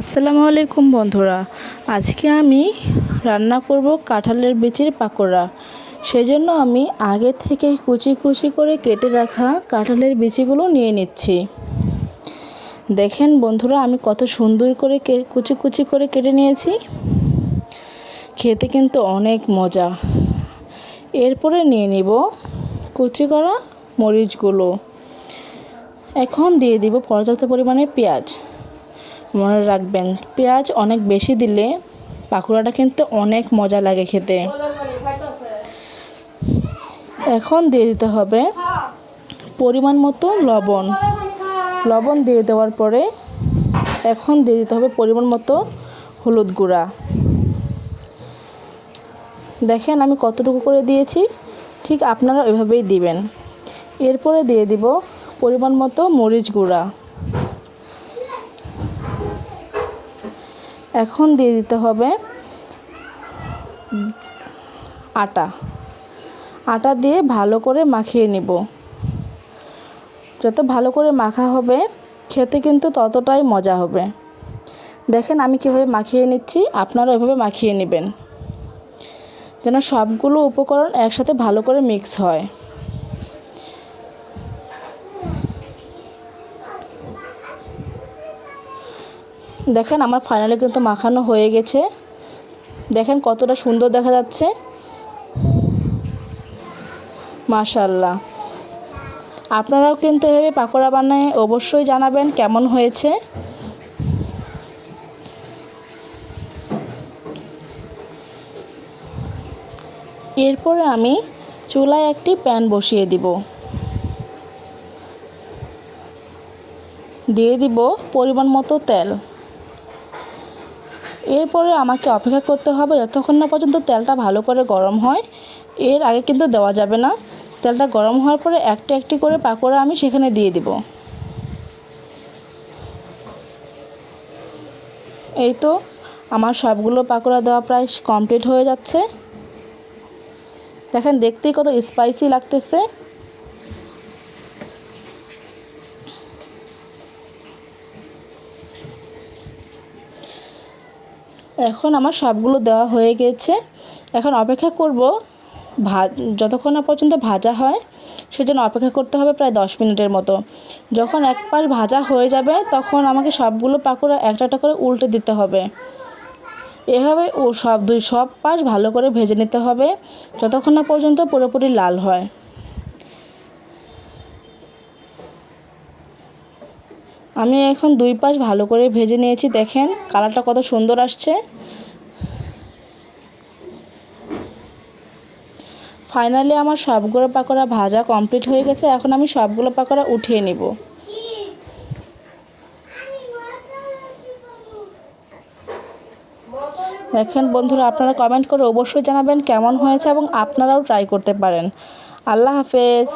আসসালামু আলাইকুম বন্ধুরা। আজকে আমি রান্না করব কাঁঠালের বিচির পাকোড়া। সেজন্য আমি আগে থেকে কুচি কুচি করে কেটে রাখা কাঁঠালের বিচিগুলো নিয়ে নিচ্ছি। দেখেন বন্ধুরা, আমি কত সুন্দর করে কুচি কুচি করে কেটে নিয়েছি। খেতে কিন্তু অনেক মজা। এরপরে নিয়ে নিব কুচি করা মরিচগুলো। এখন দিয়ে দিব পর্যাপ্ত পরিমাণে পেঁয়াজ। মনে রাখবেন, পেঁয়াজ অনেক বেশি দিলে পাকোড়াটা কিন্তু অনেক মজা লাগে খেতে। এখন দিয়ে দিতে হবে পরিমাণ মতো লবণ। লবণ দিয়ে দেওয়ার পরে এখন দিয়ে দিতে হবে পরিমাণ মতো হলুদ গুঁড়া। দেখেন আমি কতটুকু করে দিয়েছি, ঠিক আপনারা ওইভাবেই দিবেন। এরপরে দিয়ে দিব পরিমাণ মতো মরিচ গুঁড়া। এখন দিয়ে দিতে হবে আটা। আটা দিয়ে ভালো করে মাখিয়ে নিব। যত ভালো করে মাখা হবে, খেতে কিন্তু ততটাই মজা হবে। দেখেন আমি কীভাবে মাখিয়ে নিচ্ছি আপনারা ওইভাবে মাখিয়ে নেবেন। যেন সবগুলো উপকরণ একসাথে ভালো করে মিক্স হয়। দেখেন আমার ফাইনালি কিন্তু মাখানো হয়ে গেছে। দেখেন কতটা সুন্দর দেখা যাচ্ছে। মাশাল্লাহ আপনারাও কিন্তু এভাবে পাকোড়া বানায় অবশ্যই জানাবেন কেমন হয়েছে। এরপরে আমি চুলায় একটি প্যান বসিয়ে দিব। দিয়ে দিব পরিমাণ মতো তেল। এরপরে আমাকে অপেক্ষা করতে হবে যতক্ষণ না পর্যন্ত তেলটা ভালো করে গরম হয়। এর আগে কিন্তু দেওয়া যাবে না। তেলটা গরম হওয়ার পরে একটা একটি করে পাকোড়া আমি সেখানে দিয়ে দিব। এই তো, আমার সবগুলো পাকোড়া দেওয়া প্রায় কমপ্লিট হয়ে যাচ্ছে। দেখেন, দেখতেই কত স্পাইসি লাগতেছে। এখন আমার সবগুলো দেওয়া হয়ে গেছে। এখন অপেক্ষা করব ভা, যতক্ষণ না পর্যন্ত ভাজা হয়, সেজন্য অপেক্ষা করতে হবে প্রায় দশ মিনিটের মতো। যখন এক পাশ ভাজা হয়ে যাবে, তখন আমাকে সবগুলো পাকোড়া একটা একটা করে উল্টে দিতে হবে। এভাবে ও সব দুই সব পাশ ভালো করে ভেজে নিতে হবে, যতক্ষণ না পর্যন্ত পুরোপুরি লাল হয়। আমি এখন দুই পাশ ভালো করে ভেজে নিয়েছি, দেখেন কালারটা কত সুন্দর আসছে। ফাইনালি আমার সবগুলো পাকোড়া ভাজা কমপ্লিট হয়ে গেছে, এখন আমি সবগুলো পাকোড়া উঠিয়ে নিব। দেখেন বন্ধুরা, আপনারা কমেন্ট করে অবশ্যই জানাবেন কেমন হয়েছে এবং আপনারাও ট্রাই করতে পারেন। আল্লাহ হাফেজ।